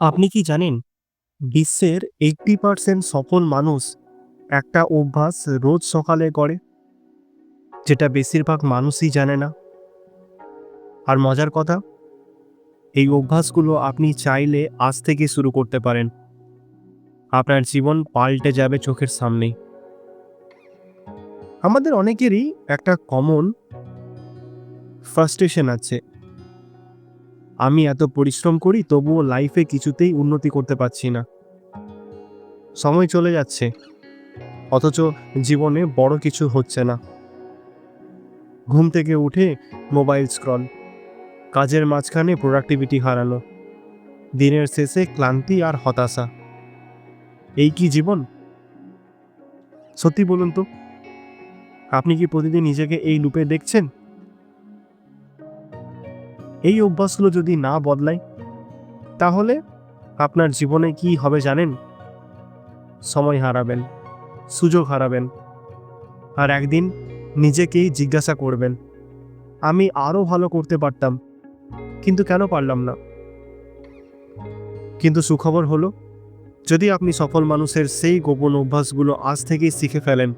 আপনি কি জানেন, বিশ্বের এইট্টি পার্সেন্ট সফল মানুষ একটা অভ্যাস রোজ সকালে করে? যেটা বেশিরভাগ মানুষই জানে না। আর মজার কথা, এই অভ্যাসগুলো আপনি চাইলে আজ থেকে শুরু করতে পারেন। আপনার জীবন পাল্টে যাবে চোখের সামনেই আমাদের অনেকেরই একটা কমন ফ্রাস্ট্রেশন আছে। আমি এত পরিশ্রম করি, তবুও লাইফে কিছুতেই উন্নতি করতে পারছি না। সময় চলে যাচ্ছে, অথচ জীবনে বড় কিছু হচ্ছে না। ঘুম থেকে উঠে মোবাইল স্ক্রল কাজের মাঝখানে প্রোডাক্টিভিটি হারানো দিনের শেষে ক্লান্তি আর হতাশা। এই কি জীবন? সত্যি বলুন তো, আপনি কি প্রতিদিন নিজেকে এই লুপে দেখছেন? এই অভ্যাসগুলো যদি না বদলায়, তাহলে আপনার জীবনে কি হবে জানেন? সময় হারাবেন, সুযোগ হারাবেন, আর একদিন নিজেকেই জিজ্ঞাসা করবেন, আমি আরও ভালো করতে পারতাম, কিন্তু কেন পারলাম না? কিন্তু সুখবর হলো, যদি আপনি সফল মানুষের সেই গোপন অভ্যাসগুলো আজ থেকেই শিখে ফেলেন,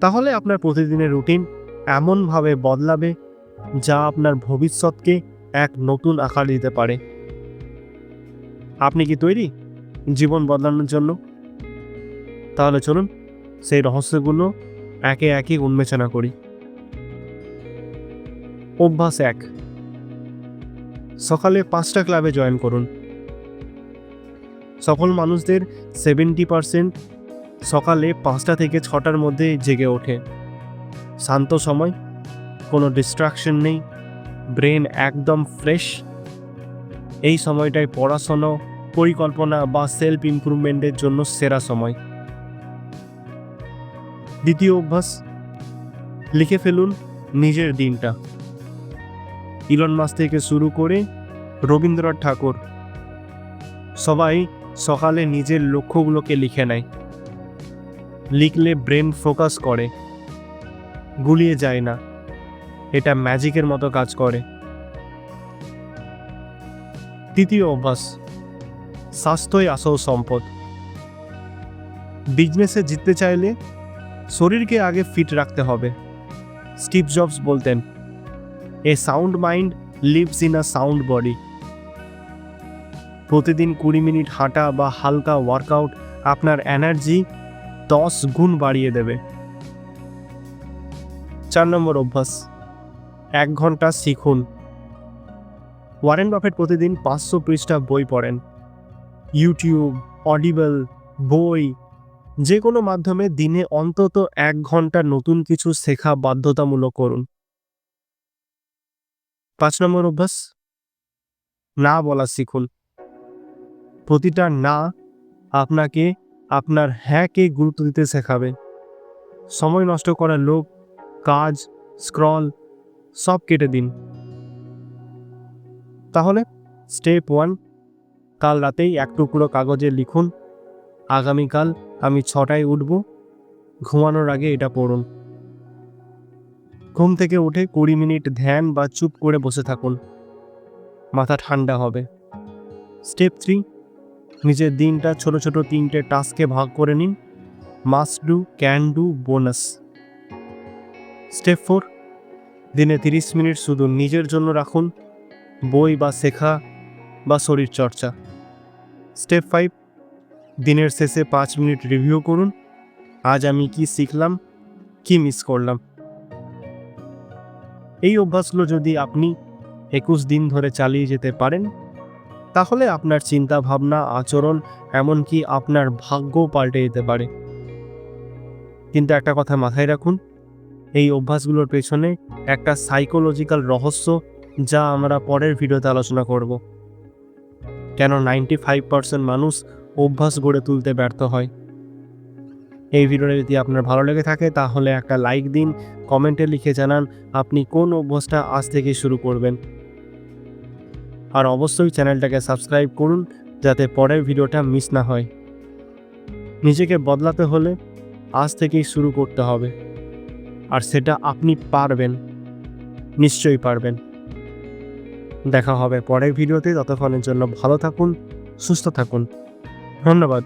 তাহলে আপনার প্রতিদিনের রুটিন এমনভাবে বদলাবে যা আপনার ভবিষ্যৎকে এক নতুন আকার দিতে পারে। আপনি কি তৈরি জীবন বদলানোর জন্য? তাহলে চলুন সেই রহস্যগুলো একে একে উন্মেচনা করি। অভ্যাস এক। সকালে পাঁচটা ক্লাবে জয়েন করুন। সফল মানুষদের সেভেন্টি পারসেন্ট সকালে পাঁচটা থেকে ছটার মধ্যে জেগে ওঠে। শান্ত সময় কোনো ডিস্ট্রাকশন নেই ব্রেন একদম ফ্রেশ এই সময়টায় পড়াশোনা, পরিকল্পনা বা সেলফ ইমপ্রুভমেন্টের জন্য সেরা সময়। দ্বিতীয় অভ্যাস, লিখে ফেলুন নিজের দিনটা। ইলন মাস থেকে শুরু করে রবীন্দ্রনাথ ঠাকুর সবাই সকালে নিজের লক্ষ্যগুলোকে লিখে নেয়। লিখলে ব্রেন ফোকাস করে, গুলিয়ে যায় না। এটা ম্যাজিকের মতো কাজ করে। তৃতীয় অভ্যাস, স্বাস্থ্যই আসল সম্পদ। বিজনেসে জিততে চাইলে শরীরকে আগে ফিট রাখতে হবে। স্টিভ জবস বলতেন a sound mind lives in a sound body প্রতিদিন কুড়ি মিনিট হাঁটা বা হালকা ওয়ার্কআউট আপনার এনার্জি দশ গুণ বাড়িয়ে দেবে। চার নম্বর অভ্যাস এক ঘণ্টা শিখুন। ওয়ারেন বাফেট প্রতিদিন পাঁচশো পৃষ্ঠা বই পড়েন। ইউটিউব, অডিবল, বই যে কোনো মাধ্যমে দিনে অন্তত এক ঘণ্টা নতুন কিছু শেখা বাধ্যতামূলক করুন। পাঁচ নম্বর অভ্যাস, না বলা শিখুন। প্রতিটা না আপনাকে আপনার হ্যাঁকে গুরুত্ব দিতে শেখাবে। সময় নষ্ট করার লোক কাজ, স্ক্রল সব কেটে দিন। তাহলে স্টেপ ওয়ান, কাল রাতেই এক টুকরো কাগজে লিখুন, আগামীকাল আমি ছটায় উঠব, ঘুমানোর আগে এটা পড়ুন। ঘুম থেকে উঠে কুড়ি মিনিট ধ্যান বা চুপ করে বসে থাকুন। মাথা ঠান্ডা হবে। স্টেপ থ্রি, নিজের দিনটা ছোট ছোট তিনটে টাস্কে ভাগ করে নিন। Must do, can do, bonus. Step four দিনে তিরিশ মিনিট শুধু নিজের জন্য রাখুন বই বা শেখা বা শরীর চর্চা স্টেপ ফাইভ, দিনের শেষে পাঁচ মিনিট রিভিউ করুন, আজ আমি কি শিখলাম, কি মিস করলাম। এই অভ্যাসগুলো যদি আপনি একুশ দিন ধরে চালিয়ে যেতে পারেন, তাহলে আপনার চিন্তা ভাবনা, আচরণ এমনকি আপনার ভাগ্যও পাল্টে যেতে পারে। কিন্তু একটা কথা মাথায় রাখুন এই অভ্যাসগুলোর পেছনে একটা সাইকোলজিক্যাল রহস্য যা আমরা পরের ভিডিওতে আলোচনা করব। কেন নাইনটি ফাইভ পার্সেন্ট মানুষ অভ্যাস গড়ে তুলতে ব্যর্থ হয়? এই ভিডিওটা যদি আপনার ভালো লেগে থাকে, তাহলে একটা লাইক দিন কমেন্টে লিখে জানান আপনি কোন অভ্যাসটা আজ থেকে শুরু করবেন। আর অবশ্যই চ্যানেলটাকে সাবস্ক্রাইব করুন, যাতে পরের ভিডিওটা মিস না হয়। নিজেকে বদলাতে হলে আজ থেকেই শুরু করতে হবে। আর সেটা আপনি পারবেন, নিশ্চয়ই পারবেন। দেখা হবে পরের ভিডিওতে, ততক্ষণের জন্য ভালো থাকুন, সুস্থ থাকুন। ধন্যবাদ।